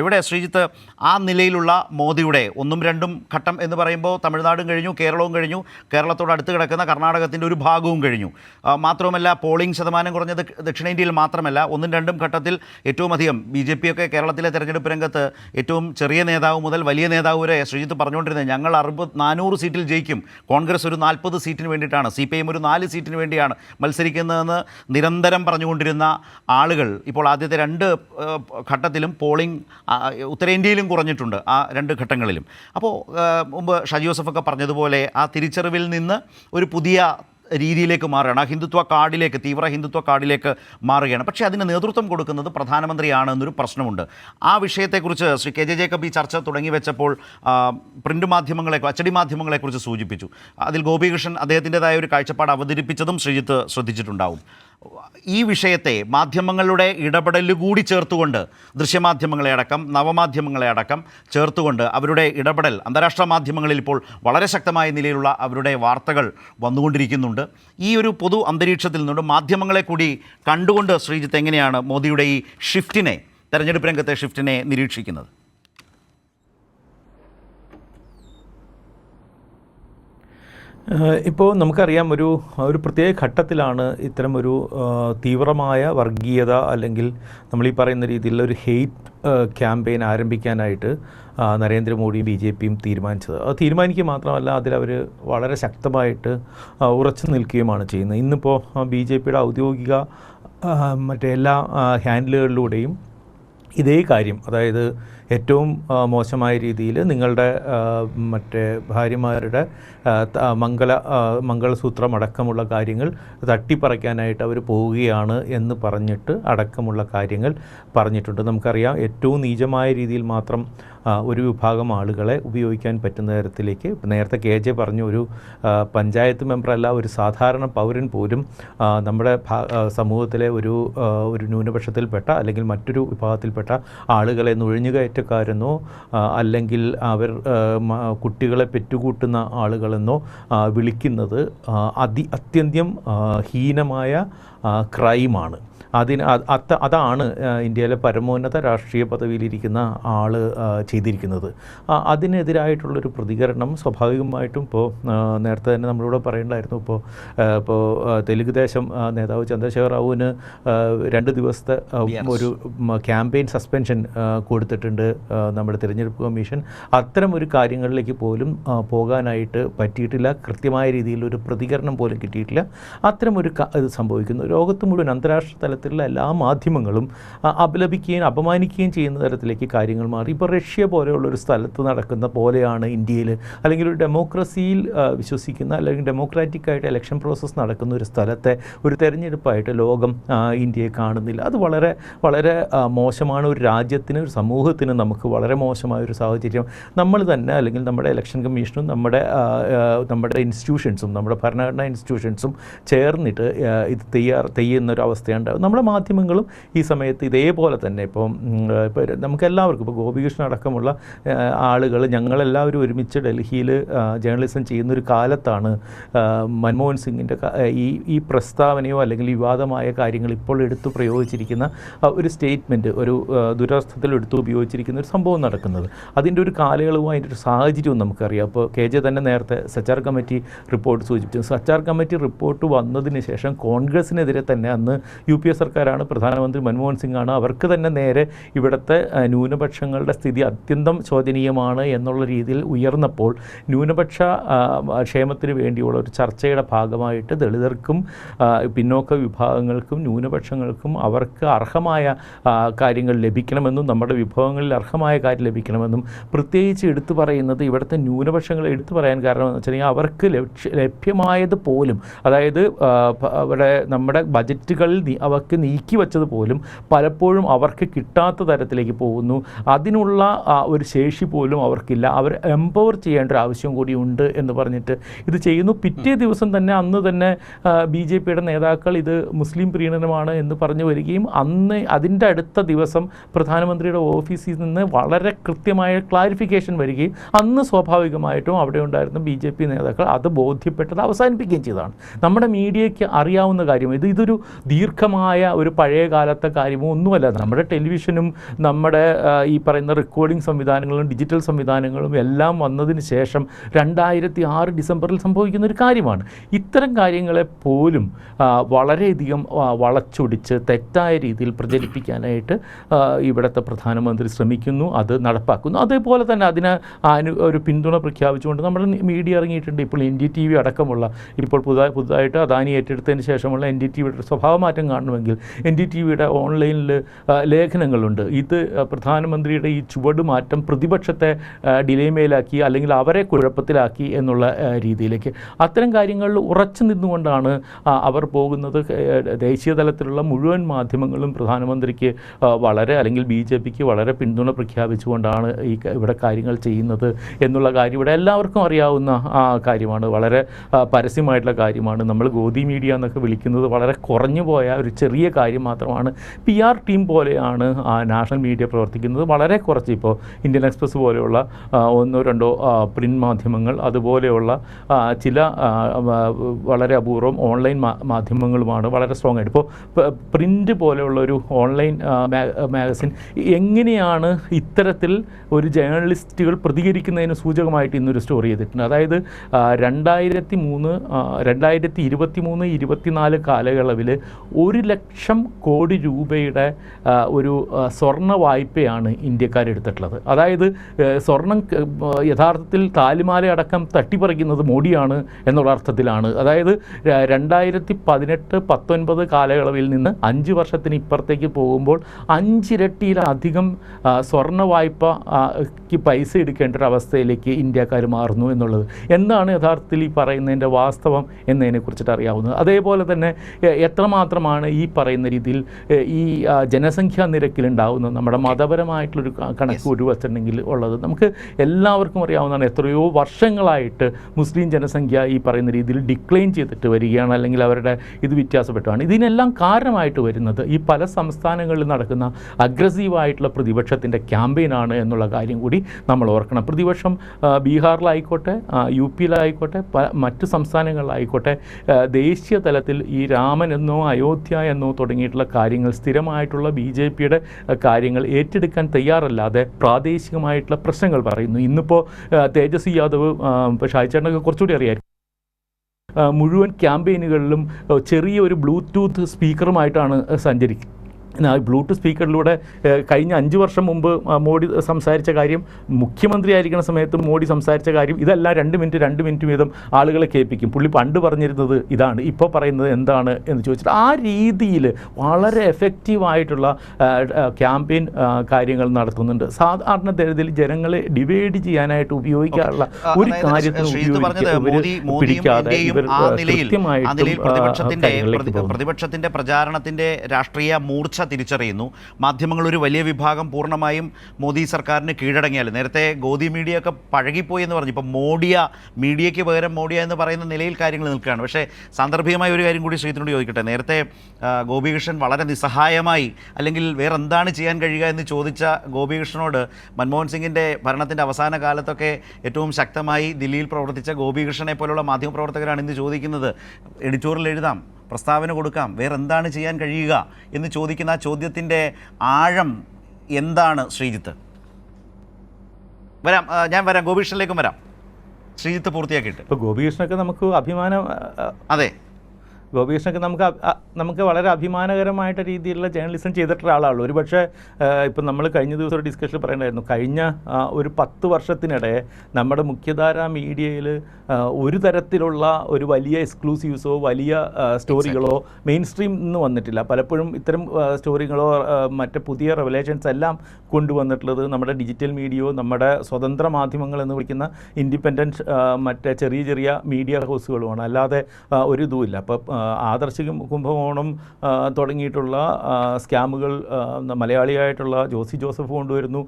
ഇവിടെ ശ്രീജിത്ത് ആ നിലയിലുള്ള മോദിയുടെ ഒന്നും രണ്ടും ഘട്ടം എന്ന് പറയുമ്പോൾ തമിഴ്നാടും കഴിഞ്ഞു കേരളവും കഴിഞ്ഞു കേരളത്തോട് അടുത്ത് കിടക്കുന്ന കർണാടകത്തിന്റെ ഒരു ഭാഗവും കഴിഞ്ഞു. മാത്രവുമല്ല പോളിംഗ് ശതമാനം കുറഞ്ഞത് ദക്ഷിണേന്ത്യയിൽ മാത്രമല്ല ഒന്നും രണ്ടും ഘട്ടത്തിൽ ഏറ്റവും അധികം ബി ജെ പി ഒക്കെ കേരളത്തിലെ തെരഞ്ഞെടുപ്പ് രംഗത്ത് ഏറ്റവും ചെറിയ നേതാവ് മുതൽ വലിയ നേതാവ് വരെ ശ്രീജിത്ത് പറഞ്ഞുകൊണ്ടിരുന്നത് ഞങ്ങൾ അറുപത് നാനൂറ് സീറ്റിൽ ജയിക്കും. കോൺഗ്രസ് ഒരു നാൽപ്പത് സീറ്റിന് വേണ്ടിയിട്ടാണ് സി പി എം ഒരു നാല് സീറ്റിന് വേണ്ടിയാണ് മത്സരിക്കുന്നതെന്ന് നിരന്തരം പറഞ്ഞുകൊണ്ടിരുന്ന ആളുകൾ ഇപ്പോൾ ആദ്യത്തെ രണ്ട് ഘട്ടത്തിലും പോളിംഗ് ഉത്തരേന്ത്യയിലും കുറഞ്ഞിട്ടുണ്ട് ആ രണ്ട് ഘട്ടങ്ങളിലും. അപ്പോൾ മുമ്പ് ഷാജി ജോസഫൊക്കെ പറഞ്ഞതുപോലെ ആ തിരിച്ചറിവിൽ നിന്ന് ഒരു പുതിയ രീതിയിലേക്ക് മാറുകയാണ്. ആ ഹിന്ദുത്വ കാർഡിലേക്ക് തീവ്ര ഹിന്ദുത്വ കാർഡിലേക്ക് മാറുകയാണ്. പക്ഷേ അതിന് നേതൃത്വം കൊടുക്കുന്നത് പ്രധാനമന്ത്രിയാണ് എന്നൊരു പ്രശ്നമുണ്ട്. ആ വിഷയത്തെക്കുറിച്ച് ശ്രീ കെ ജെ ജേക്കബ് ഈ ചർച്ച തുടങ്ങി വെച്ചപ്പോൾ പ്രിന്റ് മാധ്യമങ്ങളെ അച്ചടി മാധ്യമങ്ങളെക്കുറിച്ച് സൂചിപ്പിച്ചു. അതിൽ ഗോപികൃഷ്ണൻ അദ്ദേഹത്തിന്റെതായ ഒരു കാഴ്ചപ്പാട് അവതരിപ്പിച്ചതും ശ്രീജിത്ത് ശ്രദ്ധിച്ചിട്ടുണ്ടാവും. ഈ വിഷയത്തെ മാധ്യമങ്ങളുടെ ഇടപെടൽ കൂടി ചേർത്തുകൊണ്ട് ദൃശ്യമാധ്യമങ്ങളെ അടക്കം നവമാധ്യമങ്ങളെ അടക്കം ചേർത്തുകൊണ്ട് അവരുടെ ഇടപെടൽ അന്താരാഷ്ട്ര മാധ്യമങ്ങളിൽ ഇപ്പോൾ വളരെ ശക്തമായ നിലയിലുള്ള അവരുടെ വാർത്തകൾ വന്നുകൊണ്ടിരിക്കുന്നുണ്ട്. ഈ ഒരു പൊതു അന്തരീക്ഷത്തിൽ നിന്നുകൊണ്ട് മാധ്യമങ്ങളെ കൂടി കണ്ടുകൊണ്ട് ശ്രീജിത്ത് എങ്ങനെയാണ് മോദിയുടെ ഈ ഷിഫ്റ്റിനെ തെരഞ്ഞെടുപ്പ് രംഗത്തെ ഷിഫ്റ്റിനെ നിരീക്ഷിക്കുന്നത്? ഇപ്പോൾ നമുക്കറിയാം ഒരു ഒരു പ്രത്യേക ഘട്ടത്തിലാണ് ഇത്തരം ഒരു തീവ്രമായ വർഗീയത അല്ലെങ്കിൽ നമ്മൾ ഈ പറയുന്ന രീതിയിലുള്ള ഒരു ഹെയ്റ്റ് ക്യാമ്പയിൻ ആരംഭിക്കാനായിട്ട് നരേന്ദ്രമോദിയും ബി ജെ പിയും തീരുമാനിച്ചത്. അത് തീരുമാനിക്കുക മാത്രമല്ല അതിലവർ വളരെ ശക്തമായിട്ട് ഉറച്ചു നിൽക്കുകയുമാണ് ചെയ്യുന്നത്. ഇന്നിപ്പോൾ ബി ജെ പിയുടെ ഔദ്യോഗിക മറ്റേ എല്ലാ ഹാൻഡിലുകളിലൂടെയും ഇതേ കാര്യം അതായത് ഏറ്റവും മോശമായ രീതിയിൽ നിങ്ങളുടെ മറ്റേ ഭാര്യമാരുടെ മംഗല ആ, മംഗളസൂത്രം അടക്കമുള്ള കാര്യങ്ങൾ തട്ടിപ്പറിക്കാനായിട്ട് അവർ പോവുകയാണ് എന്ന് പറഞ്ഞിട്ട് അടക്കമുള്ള കാര്യങ്ങൾ പറഞ്ഞിട്ടുണ്ട്. നമുക്കറിയാം ഏറ്റവും നീചമായ രീതിയിൽ മാത്രം ഒരു വിഭാഗം ആളുകളെ ഉപയോഗിക്കാൻ പറ്റുന്ന തരത്തിലേക്ക് നേരത്തെ കെ ജെ പറഞ്ഞു ഒരു പഞ്ചായത്ത് മെമ്പറല്ല ഒരു സാധാരണ പൗരൻ പോലും നമ്മുടെ സമൂഹത്തിലെ ഒരു ഒരു ന്യൂനപക്ഷത്തിൽപ്പെട്ട അല്ലെങ്കിൽ മറ്റൊരു വിഭാഗത്തിൽപ്പെട്ട ആളുകളെ നുഴഞ്ഞുകയറ്റക്കാരെന്നോ ആ, അല്ലെങ്കിൽ അവർ കുട്ടികളെ പെറ്റുകൂട്ടുന്ന ആളുകളെന്നോ വിളിക്കുന്നത് അതി അത്യന്തം ഹീനമായ ക്രൈമാണ്. അതിന് അത് അത്ത അതാണ് ഇന്ത്യയിലെ പരമോന്നത രാഷ്ട്രീയ പദവിയിലിരിക്കുന്ന ആൾ ചെയ്തിരിക്കുന്നത്. അതിനെതിരായിട്ടുള്ളൊരു പ്രതികരണം സ്വാഭാവികമായിട്ടും ഇപ്പോൾ നേരത്തെ തന്നെ നമ്മളിവിടെ പറയണ്ടായിരുന്നു. ഇപ്പോൾ ഇപ്പോൾ തെലുങ്ക് ദേശം നേതാവ് ചന്ദ്രശേഖർ റാവുവിന് രണ്ട് ദിവസത്തെ ഒരു ക്യാമ്പയിൻ സസ്പെൻഷൻ കൊടുത്തിട്ടുണ്ട് നമ്മുടെ തിരഞ്ഞെടുപ്പ് കമ്മീഷൻ. അത്തരം ഒരു കാര്യങ്ങളിലേക്ക് പോലും പോകാനായിട്ട് പറ്റിയിട്ടില്ല. കൃത്യമായ രീതിയിൽ ഒരു പ്രതികരണം പോലും കിട്ടിയിട്ടില്ല. അത്തരം ഒരു ഇത് സംഭവിക്കുന്നു. ലോകത്ത് മുഴുവൻ അന്താരാഷ്ട്ര തലത്തിലുള്ള എല്ലാ മാധ്യമങ്ങളും അപലപിക്കുകയും അപമാനിക്കുകയും ചെയ്യുന്ന തരത്തിലേക്ക് കാര്യങ്ങൾ മാറി. ഇപ്പോൾ റഷ്യ പോലെയുള്ള ഒരു സ്ഥലത്ത് നടക്കുന്ന പോലെയാണ് ഇന്ത്യയിൽ അല്ലെങ്കിൽ ഒരു ഡെമോക്രസിയിൽ വിശ്വസിക്കുന്ന അല്ലെങ്കിൽ ഡെമോക്രാറ്റിക് ആയിട്ട് ഇലക്ഷൻ പ്രോസസ്സ് നടക്കുന്ന ഒരു സ്ഥലത്തെ ഒരു തെരഞ്ഞെടുപ്പായിട്ട് ലോകം ഇന്ത്യയെ കാണുന്നില്ല. അത് വളരെ വളരെ മോശമാണ്. ഒരു രാജ്യത്തിന് ഒരു സമൂഹത്തിന് നമുക്ക് വളരെ മോശമായ ഒരു സാഹചര്യം. നമ്മൾ തന്നെ അല്ലെങ്കിൽ നമ്മുടെ ഇലക്ഷൻ കമ്മീഷനും നമ്മുടെ നമ്മുടെ ഇൻസ്റ്റിറ്റ്യൂഷൻസും നമ്മുടെ ഭരണഘടനാ ഇൻസ്റ്റിറ്റ്യൂഷൻസും ചേർന്നിട്ട് ഇത് തെയ്യാർ തെയ്യുന്ന ഒരു അവസ്ഥയുണ്ടാവും നമ്മുടെ മാധ്യമങ്ങളും ഈ സമയത്ത് ഇതേപോലെ തന്നെ ഇപ്പം ഇപ്പോൾ നമുക്ക് എല്ലാവർക്കും ഇപ്പോൾ ഗോപികൃഷ്ണൻ അടക്കമുള്ള ആളുകൾ ഞങ്ങളെല്ലാവരും ഒരുമിച്ച് ഡൽഹിയിൽ ജേർണലിസം ചെയ്യുന്നൊരു കാലത്താണ് മൻമോഹൻ സിംഗിന്റെ ഈ ഈ പ്രസ്താവനയോ അല്ലെങ്കിൽ വിവാദമായ കാര്യങ്ങൾ ഇപ്പോൾ എടുത്ത് പ്രയോഗിച്ചിരിക്കുന്ന ഒരു സ്റ്റേറ്റ്മെന്റ് ഒരു ദുരർത്ഥത്തിൽ എടുത്തു ഉപയോഗിച്ചിരിക്കുന്ന ഒരു സംഭവം നടക്കുന്നത്. അതിന്റെ ഒരു കാലയളവും അതിന്റെ ഒരു സാഹചര്യവും നമുക്കറിയാം. അപ്പോൾ കെ ജെ തന്നെ നേരത്തെ സച്ചാർ കമ്മിറ്റി റിപ്പോർട്ട് സൂചിപ്പിച്ചു. സച്ചാർ കമ്മിറ്റി റിപ്പോർട്ട് വന്നതിന് ശേഷം കോൺഗ്രസിനെതിരെ തന്നെ അന്ന് യു പി എ സർക്കാരാണ്. പ്രധാനമന്ത്രി മൻമോഹൻ സിംഗ് ആണ് അവർക്ക് തന്നെ നേരെ ഇവിടുത്തെ ന്യൂനപക്ഷങ്ങളുടെ സ്ഥിതി അത്യന്തം ശോചനീയമാണ് എന്നുള്ള രീതിയിൽ ഉയർന്നപ്പോൾ ന്യൂനപക്ഷ ക്ഷേമത്തിന് വേണ്ടിയുള്ള ഒരു ചർച്ചയുടെ ഭാഗമായിട്ട് ദളിതർക്കും പിന്നോക്ക വിഭാഗങ്ങൾക്കും ന്യൂനപക്ഷങ്ങൾക്കും അവർക്ക് അർഹമായ കാര്യങ്ങൾ ലഭിക്കണമെന്നും നമ്മുടെ വിഭവങ്ങളിൽ അർഹമായ കാര്യം ലഭിക്കണമെന്നും പ്രത്യേകിച്ച് എടുത്തു പറയുന്നത് ഇവിടുത്തെ ന്യൂനപക്ഷങ്ങളെ എടുത്തു പറയാൻ കാരണം എന്ന് വെച്ചിട്ടുണ്ടെങ്കിൽ അവർക്ക് ലഭ്യമായത് പോലും അതായത് ഇവിടെ നമ്മുടെ ബജറ്റുകളിൽ നീ- അവർക്ക് നീക്കി വച്ചത് പോലും പലപ്പോഴും അവർക്ക് കിട്ടാത്ത തരത്തിലേക്ക് പോകുന്നു. അതിനുള്ള ഒരു ശേഷി പോലും അവർക്കില്ല. അവർ എംപവർ ചെയ്യേണ്ട ഒരു ആവശ്യം കൂടി ഉണ്ട് എന്ന് പറഞ്ഞിട്ട് ഇത് ചെയ്യുന്നു. പിറ്റേ ദിവസം തന്നെ അന്ന് തന്നെ ബി ജെ പിയുടെ നേതാക്കൾ ഇത് മുസ്ലിം പ്രീണനമാണ് എന്ന് പറഞ്ഞു വരികയും അന്ന് അതിന്റെ അടുത്ത ദിവസം പ്രധാനമന്ത്രിയുടെ ഓഫീസിൽ നിന്ന് വളരെ കൃത്യമായ ക്ലാരിഫിക്കേഷൻ വരികയും അന്ന് സ്വാഭാവികമായിട്ടും അവിടെ ഉണ്ടായിരുന്ന ബി ജെ പി നേതാക്കൾ അത് ബോധ്യപ്പെട്ടത് അവസാനിപ്പിക്കുകയും ചെയ്തതാണ്. നമ്മുടെ മീഡിയയ്ക്ക് അറിയാവുന്ന കാര്യം ഇത് ഇതൊരു ദീർഘമായ ശുദ്ധമായ ഒരു പഴയ കാലത്തെ കാര്യമോ ഒന്നുമല്ല. നമ്മുടെ ടെലിവിഷനും നമ്മുടെ ഈ പറയുന്ന റെക്കോർഡിംഗ് സംവിധാനങ്ങളും ഡിജിറ്റൽ സംവിധാനങ്ങളും എല്ലാം വന്നതിന് ശേഷം രണ്ടായിരത്തി ആറ് ഡിസംബറിൽ സംഭവിക്കുന്ന ഒരു കാര്യമാണ്. ഇത്തരം കാര്യങ്ങളെ പോലും വളരെയധികം വളച്ചൊടിച്ച് തെറ്റായ രീതിയിൽ പ്രചരിപ്പിക്കാനായിട്ട് ഇവിടുത്തെ പ്രധാനമന്ത്രി ശ്രമിക്കുന്നു അത് നടപ്പാക്കുന്നു. അതേപോലെ തന്നെ അതിന് അനു ഒരു പിന്തുണ പ്രഖ്യാപിച്ചുകൊണ്ട് നമ്മുടെ മീഡിയ ഇറങ്ങിയിട്ടുണ്ട്. ഇപ്പോൾ എൻ ഡി ടി വി അടക്കമുള്ള ഇപ്പോൾ പുതുതായി പുതുതായിട്ട് അദാനി ഏറ്റെടുത്തതിന് ശേഷമുള്ള എൻ ഡി ടി വിയുടെ സ്വഭാവമാറ്റം കാണണമെങ്കിൽ എൻ ഡി ടി വിയുടെ ഓൺലൈനിൽ ലേഖനങ്ങളുണ്ട്. ഇത് പ്രധാനമന്ത്രിയുടെ ഈ ചുവട് മാറ്റം പ്രതിപക്ഷത്തെ ഡിലേമേലാക്കി അല്ലെങ്കിൽ അവരെ കുഴപ്പത്തിലാക്കി എന്നുള്ള രീതിയിലേക്ക്. അത്തരം കാര്യങ്ങളിൽ ഉറച്ചു നിന്നുകൊണ്ടാണ് അവർ പോകുന്നത്. ദേശീയ തലത്തിലുള്ള മുഴുവൻ മാധ്യമങ്ങളും പ്രധാനമന്ത്രിക്ക് വളരെ അല്ലെങ്കിൽ ബി ജെ പിക്ക് വളരെ പിന്തുണ പ്രഖ്യാപിച്ചുകൊണ്ടാണ് ഈ ഇവിടെ കാര്യങ്ങൾ ചെയ്യുന്നത് എന്നുള്ള കാര്യം ഇവിടെ എല്ലാവർക്കും അറിയാവുന്ന കാര്യമാണ്. വളരെ പരസ്യമായിട്ടുള്ള കാര്യമാണ്. നമ്മൾ ഗോദി മീഡിയ എന്നൊക്കെ വിളിക്കുന്നത് വളരെ കുറഞ്ഞു പോയ ഒരു ചെറിയ കാര്യം മാത്രമാണ്. പി ആർ ടീം പോലെയാണ് നാഷണൽ മീഡിയ പ്രവർത്തിക്കുന്നത്. വളരെ കുറച്ച് ഇപ്പോൾ ഇന്ത്യൻ എക്സ്പ്രസ് പോലെയുള്ള ഒന്നോ രണ്ടോ പ്രിന്റ് മാധ്യമങ്ങൾ അതുപോലെയുള്ള ചില വളരെ അപൂർവം ഓൺലൈൻ മാധ്യമങ്ങളുമാണ് വളരെ സ്ട്രോങ് ആയിട്ട്. ഇപ്പോൾ പ്രിന്റ് പോലെയുള്ള ഒരു ഓൺലൈൻ മാഗസിൻ എങ്ങനെയാണ് ഇത്തരത്തിൽ ഒരു ജേർണലിസ്റ്റുകൾ പ്രതികരിക്കുന്നതിന് സൂചകമായിട്ട് ഇന്നൊരു സ്റ്റോറി ചെയ്തിട്ടുണ്ട്. അതായത് രണ്ടായിരത്തി മൂന്ന് രണ്ടായിരത്തി ഇരുപത്തി മൂന്ന് ഇരുപത്തിനാല് കാലയളവിൽ ഒരു ലക്ഷം കോടി രൂപയുടെ ഒരു സ്വർണ വായ്പയാണ് ഇന്ത്യക്കാരെടുത്തിട്ടുള്ളത്. അതായത് സ്വർണം യഥാർത്ഥത്തിൽ താലിമാല അടക്കം തട്ടിപ്പറിക്കുന്നത് മോഡിയാണ് എന്നുള്ള അർത്ഥത്തിലാണ്. അതായത് രണ്ടായിരത്തി പതിനെട്ട് പത്തൊൻപത് കാലയളവിൽ നിന്ന് അഞ്ച് വർഷത്തിന് ഇപ്പുറത്തേക്ക് പോകുമ്പോൾ അഞ്ചിരട്ടിയിലധികം സ്വർണ വായ്പക്ക് പൈസ എടുക്കേണ്ട ഒരു അവസ്ഥയിലേക്ക് ഇന്ത്യക്കാർ മാറുന്നു എന്നുള്ളത്. എന്താണ് യഥാർത്ഥത്തിൽ ഈ പറയുന്നതിന്റെ വാസ്തവം എന്നതിനെ കുറിച്ചിട്ട് അറിയാവുന്നത്. അതേപോലെ തന്നെ എത്രമാത്രമാണ് ഈ പറയുന്ന രീതിയിൽ ഈ ജനസംഖ്യാ നിരക്കിലുണ്ടാവുന്ന നമ്മുടെ മതപരമായിട്ടുള്ളൊരു കണക്ക് ഒരു വച്ചിട്ടുണ്ടെങ്കിൽ ഉള്ളത് നമുക്ക് എല്ലാവർക്കും അറിയാവുന്നതാണ്. എത്രയോ വർഷങ്ങളായിട്ട് മുസ്ലിം ജനസംഖ്യ ഈ പറയുന്ന രീതിയിൽ ഡിക്ലൈൻ ചെയ്തിട്ട് വരികയാണ് അല്ലെങ്കിൽ അവരുടെ ഇത് വ്യത്യാസപ്പെട്ടാണ് ഇതിനെല്ലാം കാരണമായിട്ട് വരുന്നത് ഈ പല സംസ്ഥാനങ്ങളിൽ നടക്കുന്ന അഗ്രസീവായിട്ടുള്ള പ്രതിപക്ഷത്തിന്റെ ക്യാമ്പയിനാണ് എന്നുള്ള കാര്യം കൂടി നമ്മൾ ഓർക്കണം. പ്രതിപക്ഷം ബീഹാറിലായിക്കോട്ടെ യു പിയിലായിക്കോട്ടെ മറ്റ് സംസ്ഥാനങ്ങളിലായിക്കോട്ടെ ദേശീയ തലത്തിൽ ഈ രാമൻ എന്നോ അയോധ്യ എന്നോ തുടങ്ങിയിട്ടുള്ള കാര്യങ്ങൾ സ്ഥിരമായിട്ടുള്ള ബി ജെ പിയുടെ കാര്യങ്ങൾ ഏറ്റെടുക്കാൻ തയ്യാറല്ലാതെ പ്രാദേശികമായിട്ടുള്ള പ്രശ്നങ്ങൾ പറയുന്നു. ഇന്നിപ്പോൾ തേജസ് തേജസ്വി യാദവ് ഇപ്പോൾ ഷായിച്ചേട്ടനൊക്കെ കുറച്ചുകൂടി അറിയാം മുഴുവൻ ക്യാമ്പയിനുകളിലും ചെറിയൊരു ബ്ലൂടൂത്ത് സ്പീക്കറുമായിട്ടാണ് സഞ്ചരിക്കുന്നത് ബ്ലൂടൂത്ത് സ്പീക്കറിലൂടെ കഴിഞ്ഞ അഞ്ച് വർഷം മുമ്പ് മോഡി സംസാരിച്ച കാര്യം മുഖ്യമന്ത്രി ആയിരിക്കുന്ന സമയത്ത് മോഡി സംസാരിച്ച കാര്യം ഇതെല്ലാം രണ്ട് മിനിറ്റ് രണ്ട് മിനിറ്റ് വീതം ആളുകളെ കേൾപ്പിക്കും. പുള്ളി പണ്ട് പറഞ്ഞിരുന്നത് ഇതാണ് ഇപ്പോൾ പറയുന്നത് എന്താണ് എന്ന് ചോദിച്ചിട്ട് ആ രീതിയിൽ വളരെ എഫക്റ്റീവായിട്ടുള്ള ക്യാമ്പയിൻ കാര്യങ്ങൾ നടത്തുന്നുണ്ട് സാധാരണ തരത്തിൽ ജനങ്ങളെ ഡിവൈഡ് ചെയ്യാനായിട്ട് ഉപയോഗിക്കാനുള്ള ഒരു കാര്യത്തിന് പിടിക്കാതെ ഇവർ പോകുന്നു. പ്രതിപക്ഷത്തിന്റെ പ്രചാരണത്തിന്റെ രാഷ്ട്രീയ മൂർച്ച തിരിച്ചറിയുന്നു. മാധ്യമങ്ങൾ ഒരു വലിയ വിഭാഗം പൂർണമായും മോദി സർക്കാരിന് കീഴടങ്ങിയാൽ നേരത്തെ ഗോദി മീഡിയ ഒക്കെ പഴകിപ്പോയി എന്ന് പറഞ്ഞു. ഇപ്പം മോഡിയ മീഡിയയ്ക്ക് പകരം മോഡിയ എന്ന് പറയുന്ന നിലയിൽ കാര്യങ്ങൾ നിൽക്കുകയാണ്. പക്ഷേ സാന്ദർഭികമായ ഒരു കാര്യം കൂടി ശ്രീത്തിനോട് ചോദിക്കട്ടെ. നേരത്തെ ഗോപികൃഷ്ണൻ വളരെ നിസ്സഹായമായി അല്ലെങ്കിൽ വേറെ എന്താണ് ചെയ്യാൻ കഴിയുക എന്ന് ചോദിച്ച ഗോപികൃഷ്ണനോട് മൻമോഹൻ സിംഗിന്റെ ഭരണത്തിന്റെ അവസാന കാലത്തൊക്കെ ഏറ്റവും ശക്തമായി ദില്ലിയിൽ പ്രവർത്തിച്ച ഗോപികൃഷ്ണനെ പോലുള്ള മാധ്യമപ്രവർത്തകരാണ് ഇന്ന് ചോദിക്കുന്നത്. എഡിറ്റോറിയൽ എഴുതാം. പ്രസ്താവന കൊടുക്കാം. വേറെ എന്താണ് ചെയ്യാൻ കഴിയുക എന്ന് ചോദിക്കുന്ന ആ ചോദ്യത്തിന്റെ ആഴം എന്താണ് ശ്രീജിത്ത്? വരാം. ഞാൻ വരാം. ഗോപീഷ്ണനിലേക്കും വരാം. ശ്രീജിത്ത് പൂർത്തിയാക്കിയിട്ട്. ഇപ്പോൾ ഗോപീഷ്ണൊക്കെ നമുക്ക് അഭിമാനം അതെ. ഗോപികൃഷ്ണനൊക്കെ നമുക്ക് നമുക്ക് വളരെ അഭിമാനകരമായിട്ട് രീതിയിലുള്ള ജേർണലിസം ചെയ്തിട്ടുള്ള ആളാണ് ഒരു പക്ഷേ ഇപ്പം നമ്മൾ കഴിഞ്ഞ ദിവസം ഒരു ഡിസ്കഷനിൽ പറയണ്ടായിരുന്നു. കഴിഞ്ഞ ഒരു പത്ത് വർഷത്തിനിടെ നമ്മുടെ മുഖ്യധാര മീഡിയയിൽ ഒരു തരത്തിലുള്ള ഒരു വലിയ എക്സ്ക്ലൂസീവ്സോ വലിയ സ്റ്റോറികളോ മെയിൻ സ്ട്രീം നിന്ന് വന്നിട്ടില്ല. പലപ്പോഴും ഇത്തരം സ്റ്റോറികളോ മറ്റു പുതിയ റെവലേഷൻസ് എല്ലാം കൊണ്ടുവന്നിട്ടുള്ളത് നമ്മുടെ ഡിജിറ്റൽ മീഡിയയോ നമ്മുടെ സ്വതന്ത്ര മാധ്യമങ്ങൾ എന്ന് വിളിക്കുന്ന ഇൻഡിപെൻഡന്റ് മറ്റേ ചെറിയ ചെറിയ മീഡിയ ഹൗസുകളുമാണ് അല്ലാതെ ഒരു ഇതുമില്ല അപ്പം ആദർശ കുംഭകോണം തുടങ്ങിയിട്ടുള്ള സ്കാമുകൾ മലയാളിയായിട്ടുള്ള ജോസി ജോസഫ് കൊണ്ടുവരുന്നു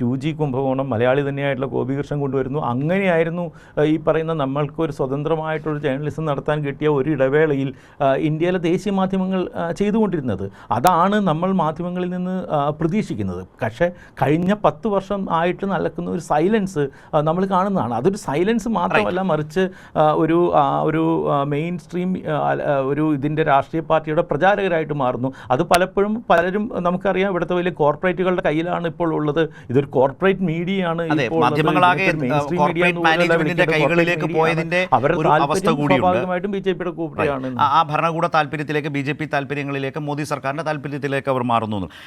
ടു ജി കുംഭകോണം മലയാളി തന്നെയായിട്ടുള്ള ഗോപികൃഷ്ണൻ കൊണ്ടുവരുന്നു. അങ്ങനെയായിരുന്നു ഈ പറയുന്ന നമ്മൾക്കൊരു സ്വതന്ത്രമായിട്ടൊരു ജേർണലിസം നടത്താൻ കിട്ടിയ ഒരു ഇടവേളയിൽ ഇന്ത്യയിലെ ദേശീയ മാധ്യമങ്ങൾ ചെയ്തുകൊണ്ടിരുന്നത്. അതാണ് നമ്മൾ മാധ്യമങ്ങളിൽ നിന്ന് പ്രതീക്ഷിക്കുന്നത്. പക്ഷേ കഴിഞ്ഞ പത്ത് വർഷം ആയിട്ട് നടക്കുന്ന ഒരു സൈലൻസ് നമ്മൾ കാണുന്നതാണ്. അതൊരു സൈലൻസ് മാത്രമല്ല മറിച്ച് ഒരു ഒരു മെയിൻ സ്ട്രീം ഒരു ഇതിന്റെ രാഷ്ട്രീയ പാർട്ടിയുടെ പ്രചാരകരായിട്ട് മാറുന്നു. അത് പലപ്പോഴും പലരും നമുക്കറിയാം ഇവിടുത്തെ വലിയ കോർപ്പറേറ്റുകളുടെ കയ്യിലാണ് ഇപ്പോൾ ഉള്ളത്. ഇതൊരു കോർപ്പറേറ്റ് മീഡിയയാണ്. സ്വാഭാവികമായിട്ടും ബി ജെ പിയുടെ കൂടെയാണ് ആ- ആ ഭരണകൂട താല്പര്യത്തിലേക്ക് ബി ജെ പി താല്പര്യങ്ങളിലേക്ക് മോദി സർക്കാരിന്റെ താല്പര്യത്തിലേക്ക് അവർ മാറുന്നു.